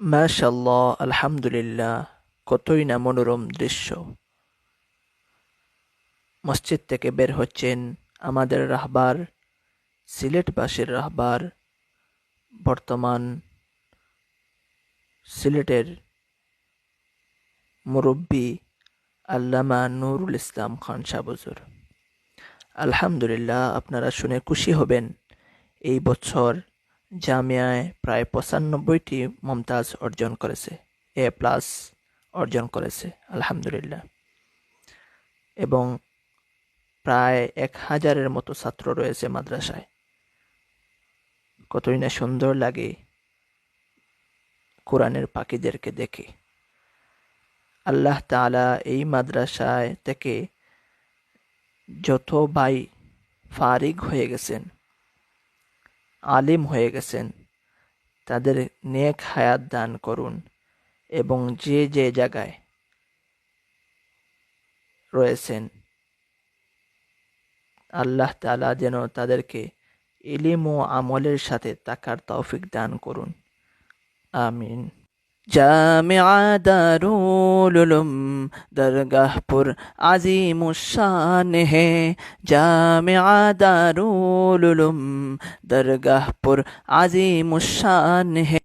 মাশাল্লাহ আলহামদুলিল্লাহ, কতই না মনোরম দৃশ্য। মসজিদ থেকে বের হচ্ছেন আমাদের রাহবার সিলেটবাসীর রাহবার, বর্তমান সিলেটের মুরব্বী আল্লামা নুরুল ইসলাম খান সাবুজুর। আলহামদুলিল্লাহ, আপনারা শুনে খুশি হবেন। এই বছর জামিয়ায় প্রায় পঁচানব্বইটি মমতাজ অর্জন করেছে। এ প্লাস অর্জন করেছে, আলহামদুলিল্লাহ। এবং প্রায় এক হাজারের মতো ছাত্র রয়েছে মাদ্রাসায়। কতই না সুন্দর লাগে কোরআনের পাখিদেরকে দেখে। আল্লাহ তাআলা এই মাদ্রাসায় থেকে যত ভাই ফারিগ হয়ে গেছেন আলিম হয়ে গেছেন। তাদের নেক হায়াত দান করুন এবং যে যে জায়গায় রয়েছেন, আল্লাহ তালা যেন তাদেরকে ইলিম ও আমলের সাথে তাকার তৌফিক দান করুন। আমিন। জামিআ দারুল দরগাহপুর আজিমুশান হে জামে দারুল দরগাহপুর আজিমুশান হে